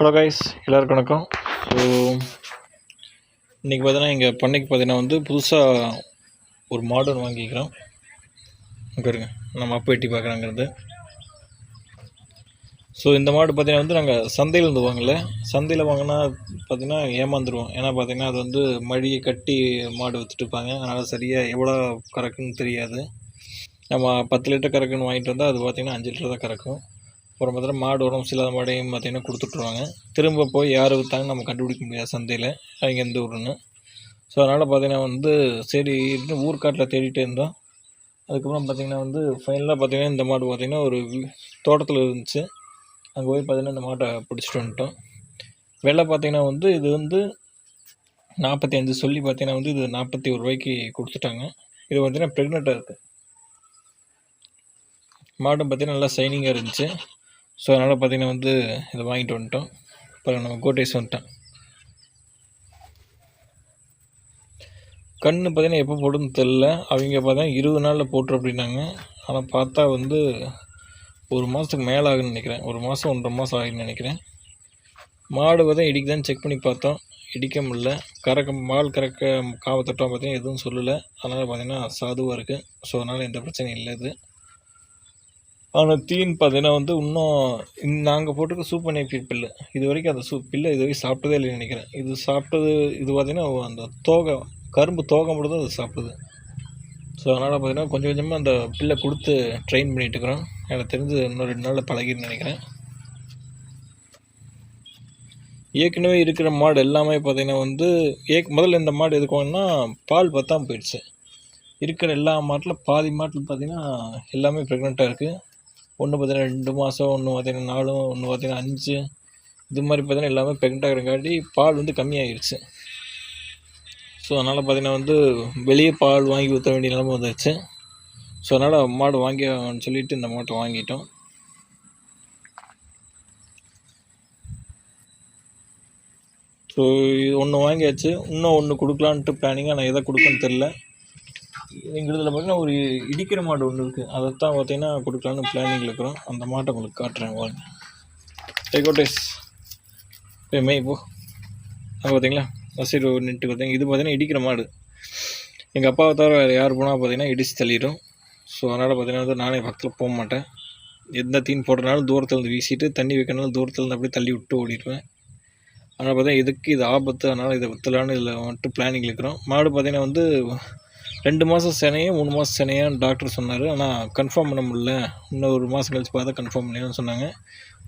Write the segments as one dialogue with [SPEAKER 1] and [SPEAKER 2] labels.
[SPEAKER 1] Hello guys எல்லாருக்கும் வணக்கம். So இன்றைக்கி பார்த்தீங்கன்னா எங்கள் பண்ணைக்கு பார்த்தீங்கன்னா வந்து புதுசாக ஒரு மாடர்ன் வாங்கிக்கிறோம். இங்கே இருங்க நம்ம அப்போ எட்டி பார்க்குறாங்கிறது. ஸோ இந்த மாடு பார்த்தீங்கன்னா வந்து நாங்கள் சந்தையிலேருந்து வாங்கல. சந்தையில் வாங்கினா பார்த்தீங்கன்னா ஏமாந்துருவோம். ஏன்னா பார்த்தீங்கன்னா அது வந்து மடியை கட்டி மாடு வச்சுட்டுப்பாங்க அதனால் சரியாக எவ்வளோ கறக்குன்னு தெரியாது. நம்ம பத்து லிட்டர் கறக்குன்னு வாங்கிட்டு வந்தால் அது பார்த்தீங்கன்னா அஞ்சு லிட்டர் தான் கறக்கும். அப்புறம் பார்த்தீங்கன்னா மாடு உடம்பு சில்லாத மாடையும் பார்த்தீங்கன்னா கொடுத்துட்ருவாங்க. திரும்ப போய் யார் விற்றாங்க நம்ம கண்டுபிடிக்க முடியாது சந்தையில். அவங்க எந்த ஊருன்னு. ஸோ அதனால் பார்த்தீங்கன்னா வந்து சரி ஊர்காட்டில் ஊர்க்காட்டில் தேடிட்டே இருந்தோம். அதுக்கப்புறம் பார்த்தீங்கன்னா வந்து ஃபைனலாக பார்த்திங்கன்னா இந்த மாடு பார்த்தீங்கன்னா ஒரு தோட்டத்தில் இருந்துச்சு. அங்கே போய் பார்த்திங்கன்னா இந்த மாட்டை பிடிச்சிட்டு வந்துட்டோம். விலை பார்த்திங்கன்னா வந்து இது வந்து நாற்பத்தி அஞ்சு சொல்லி பார்த்தீங்கன்னா வந்து இது நாற்பத்தி ஒரு ரூபாய்க்கு கொடுத்துட்டாங்க. இது பார்த்திங்கன்னா ப்ரெக்னெண்ட்டாக இருக்குது மாடும் பார்த்திங்கன்னா நல்லா சைனிங்காக இருந்துச்சு. ஸோ அதனால் பார்த்தீங்கன்னா வந்து இதை வாங்கிட்டு வந்துட்டோம். அப்புறம் நம்ம கோட்டைஸ் வந்துட்டேன் கண்ணு பார்த்தீங்கன்னா எப்போ போடுன்னு தெரில அவங்க பார்த்தீங்கன்னா இருபது நாளில் போட்டுரு அப்படின்னாங்க. ஆனால் பார்த்தா வந்து ஒரு மாதத்துக்கு மேலே ஆகுன்னு நினைக்கிறேன். ஒரு மாதம் ஒன்றரை மாதம் ஆகுன்னு நினைக்கிறேன். மாடு பார்த்தா இடிக்குதான்னு செக் பண்ணி பார்த்தோம். இடிக்க முடியல. கறக்க மால் கறக்க காவத்தட்டம் பார்த்தீங்கன்னா எதுவும் சொல்லலை. அதனால் பார்த்தீங்கன்னா சாதுவாக இருக்குது ஸோ அதனால் எந்த பிரச்சனையும் இல்லை இது. ஆனால் தீன் பார்த்தீங்கன்னா வந்து இன்னும் நாங்கள் போட்டிருக்க சூப்பர் நேப்பியர் பில்லு? இது வரைக்கும் அந்த சூப் பில்லை இது வரைக்கும் சாப்பிட்டதே இல்லைன்னு நினைக்கிறேன். இது சாப்பிட்டது இது பார்த்தீங்கன்னா அந்த தோகை கரும்பு தோகை மட்டும் தான் அது சாப்பிடுது. ஸோ அதனால் பார்த்தீங்கன்னா கொஞ்சம் கொஞ்சமாக அந்த பில்லை கொடுத்து ட்ரெயின் பண்ணிகிட்ருக்குறோம் இருக்கிறோம். எனக்கு தெரிஞ்சு இன்னும் ரெண்டு நாளில் பழகிருன்னு நினைக்கிறேன். ஏற்கனவே இருக்கிற மாடு எல்லாமே பார்த்தீங்கன்னா வந்து ஏக் முதல்ல இந்த மாடு எதுக்கு வாங்கினா பால் பத்தாமல் போயிடுச்சு. இருக்கிற எல்லா மாட்டில் பாதி மாட்டில் பார்த்திங்கன்னா எல்லாமே ப்ரெக்னெண்ட்டாக இருக்குது ஒன்று பார்த்தீங்கன்னா ரெண்டு மாதம் ஒன்று பார்த்தீங்கன்னா நாலு ஒன்று பார்த்தீங்கன்னா அஞ்சு. இது மாதிரி பார்த்தீங்கன்னா எல்லாமே ப்ரெக்னெண்ட்டாக இருக்கிறங்காட்டி பால் வந்து கம்மியாகிடுச்சு ஸோ அதனால் பார்த்தீங்கன்னா வந்து வெளியே பால் வாங்கி ஊற்ற வேண்டிய நிலம வந்துருச்சு. ஸோ அதனால் மாடு வாங்கி ஆகணும்னு இந்த மாட்டை வாங்கிட்டோம். ஸோ இது ஒன்று வாங்கியாச்சு. இன்னும் ஒன்று கொடுக்கலான்ட்டு பிளானிங்காக நான் எதை கொடுக்குன்னு தெரில எங்களுதில் பார்த்தீங்கன்னா ஒரு இடிக்கிற மாடு ஒன்று இருக்குது அதைத்தான் பார்த்தீங்கன்னா கொடுக்கலான்னு பிளானிங்கில் இருக்கிறோம். அந்த மாட்டை உங்களுக்கு காட்டுறேன். வாங்க. டேகோட்டேஸ் போய் மெய் போ. அங்கே பார்த்தீங்களா வசீர் நின்று பார்த்தீங்க இது பார்த்தீங்கன்னா இடிக்கிற மாடு. எங்கள் அப்பாவை தவிர வேறு யார் போனால் பார்த்தீங்கன்னா இடிச்சு தள்ளிடும். ஸோ அதனால் பார்த்தீங்கன்னா நானே பக்கத்தில் போக மாட்டேன். எந்த தீன் போடுறனாலும் தூரத்தில் இருந்து வீசிட்டு தண்ணி வைக்கனாலும் தூரத்தில் இருந்து அப்படியே தள்ளி விட்டு ஓடிடுவேன். அதனால் பார்த்தீங்கன்னா இதுக்கு இது ஆபத்து? அதனால் இதை விற்றலான்னு இதில் மட்டும் பிளானிங் இருக்கிறோம். மாடு பார்த்தீங்கன்னா வந்து ரெண்டு மாதம் சினையும் மூணு மாதம் சினையான்னு டாக்டர் சொன்னார். ஆனால் கன்ஃபார்ம் பண்ண முடியல. இன்னும் ஒரு மாதம் கழிச்சு பார்த்தா கன்ஃபார்ம் பண்ணிடலாம்னு சொன்னாங்க.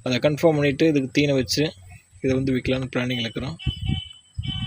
[SPEAKER 1] அதை கன்ஃபார்ம் பண்ணிவிட்டு இதுக்கு தீனை வச்சு இதை வந்து விற்கலான்னு பிளானிங் இருக்கிறோம்.